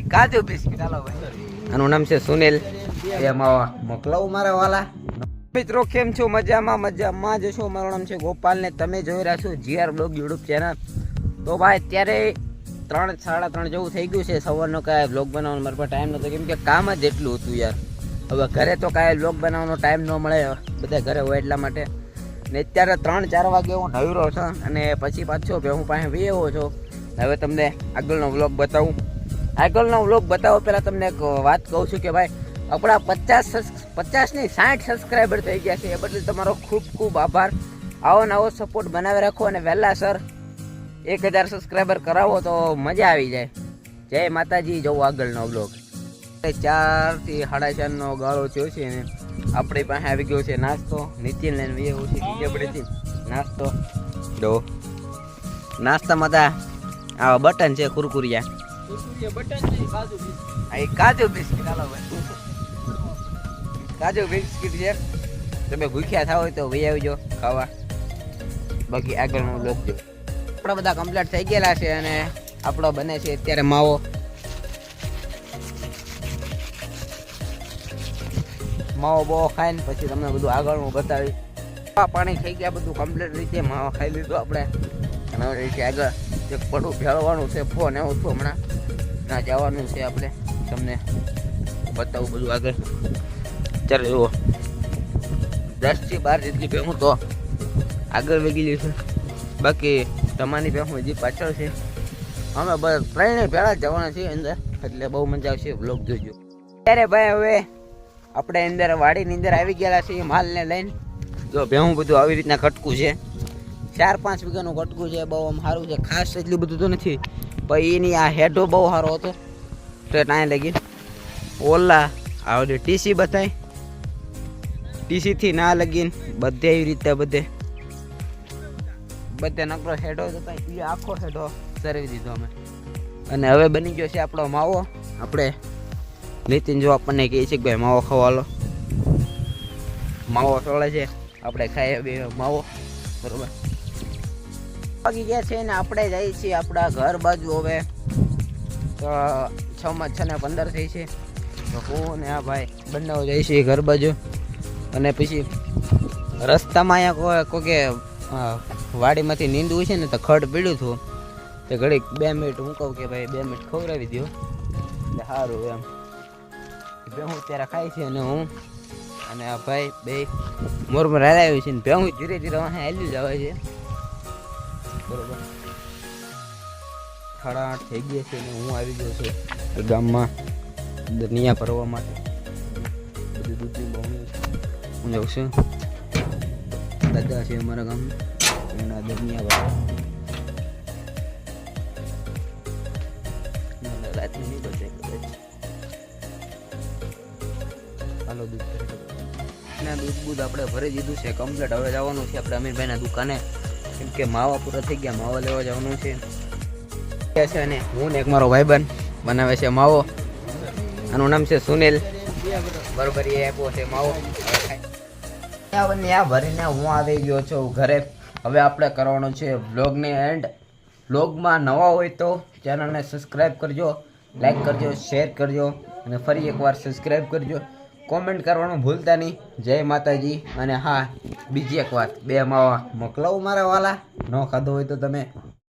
કાજુ નામ છે સુનિલ. એમાં મોકલાવું મારા વાલા? મિત્રો, કેમ છો? મજામાં મજામાં જ છો? મારું નામ છે ગોપાલ ને તમે જોઈ રહ્યા છો જીઆર બ્લોગ યુટ્યુબ ચેનલ. તો ભાઈ, અત્યારે ત્રણ, સાડા ત્રણ જેવું થઈ ગયું છે. સવારનો કાંઈ બ્લોગ બનાવવાનો મારા ટાઈમ નહોતો કેમ કે કામ જ એટલું હતું યાર. હવે ઘરે તો કાંઈ બ્લોગ બનાવવાનો ટાઈમ ન મળે. બધા ઘરે હોય એટલા માટે. ને અત્યારે ત્રણ, ચાર વાગે હું નવરો છું અને પછી પાછો હું પાસે વેવો છો. હવે તમને આગળનો વ્લોગ બતાવું. આગળનો વ્લોગ બતાવો પહેલાં તમને એક વાત કહું છું કે ભાઈ, આપણા પચાસ પચાસ નહીં સાઠ સબસ્ક્રાઈબર થઈ ગયા છે. એ બદલ તમારો ખૂબ ખૂબ આભાર. આવો નવો સપોર્ટ બનાવી રાખો અને વહેલા સર એક હજાર સબસ્ક્રાઈબર કરાવો તો મજા આવી જાય. જય માતાજી, જવું આગળનો બ્લોગ ચારથી સાડા ચારનો ગાળો થયો છે ને, આપણી પાસે આવી ગયો છે નાસ્તો. નીતિન લઈને ઓછી બીજે નાસ્તો. જો. નાસ્તામાં તા આ બટન છે કુરકુરિયા. કાજુ બિસ્કિટ. હાલો કાજુ બિસ્કિટ છે. તમે ભૂખ્યા થાવ તો વહી આવજો ખાવા. બાકી આગળનો બ્લોગ જો આપણા બધા કમ્પ્લીટ થઈ ગયેલા છે અને આપણો બને છે અત્યારે માવો. માવો બહુ ખાઈને પછી તમને બધું આગળનું બતાવી આ પાણી થઈ ગયા બધું કમ્પ્લીટ રીતે માવો ખાઈ લીધો આપણે. અને હવે આગળ. એક પડું ભેળવાનું છે. ફોન એવું છું હમણાં. ના, જવાનું છે આપણે. તમને બતાવું બધું આગળ. અત્યારે જુઓ. દસથી બાર જેટલી ભેહું તો આગળ વેગી છે. બાકી તમારી ભેહું હજી પાછળ છે. અમે બસ ત્રણે ભેળા જવાના છીએ અંદર. એટલે બહુ મજા આવશે. બ્લોગ જોજો. ત્યારે ભાઈ હવે આપણે અંદર વાડીની અંદર આવી ગયેલા છીએ માલને લઈને. જો ભેહું બધું આવી રીતના કટકું છે. ચાર પાંચ વીઘાનું કટકું છે, બહુ આમ સારું છે, ખાસ એટલું બધું તો નથી, પણ એની આ હેડો બહુ સારો હતો. તો ત્યાં લગી. ઓલા આવડે ટીસી બતાય ટીસીથી ના લગીન, બધે એવી રીતે બધે. બધે નકરો હેડો તો એ આખો હેડો સરવી દીધો અમે. અને હવે બની ગયો છે આપણો માવો. આપણે નીતિન જો આપણને કહે છે કે ભાઈ માવો ખવાલો. માવો સોળે છે. આપણે ખાઈએ બે માવો. બરોબર? વાગી ગયા છે ને આપણે જઈએ છીએ આપણા ઘર બાજુ હવે. તો છ માં છ ને પંદર થઈ છે. તો હું ને આ ભાઈ બંને જઈએ છીએ ઘર બાજુ. અને પછી રસ્તામાં અહીંયા કોઈ વાડીમાંથી નીંદવું છે ને તો ખડ પીડ્યું હતું. તે ઘડીક બે મિનિટ હું કહું કે ભાઈ બે મિનિટ ખવડાવી દો એટલે સારું એમ. ભેહું ત્યારે ખાય છે અને હું અને આ ભાઈ બે મોરમાં રાલાવ્યું છે ને ભેહું ધીરે ધીરે અહીંયા હેલ્યું જ છે. બરોબર. સાડા આઠ થઈ ગયા છે અને હું આવી ગયો છું ગામમાં દનિયા ભરવા માટે. બધું દૂધની બહુ હું જાઉં છું. દાદા છે અમારા ગામ એના દનિયા ભરવા. હાલો દૂધ ના, દૂધ બૂધ આપણે ભરી દીધું છે. કમ્પ્લીટ હવે જવાનું છે આપણે અમીરભાઈના દુકાને. કેમ કે માવા પૂરા થઈ ગયા, માવા લેવા જવાનું છે. છે ને હું ને એક મારો ભાઈબંધ બનાવે છે માવો. આનું નામ છે સુનિલ. બરોબર, એ આપ્યો છે માવો. આ ભરીને હું આવી ગયો છું ઘરે. હવે આપણે કરવાનો છે વ્લોગને એન્ડ. વ્લોગમાં નવા હોય તો ચેનલને સબસ્ક્રાઈબ કરજો, લાઈક કરજો, શેર કરજો, અને ફરી એકવાર સબસ્ક્રાઈબ કરજો. કોમેન્ટ કરવાનું ભૂલતા નહીં. જય માતાજી. અને હા, બીજી એક વાત. બે માવા મોકલાવું મારા વાલા. ન ખાધો હોય તો તમે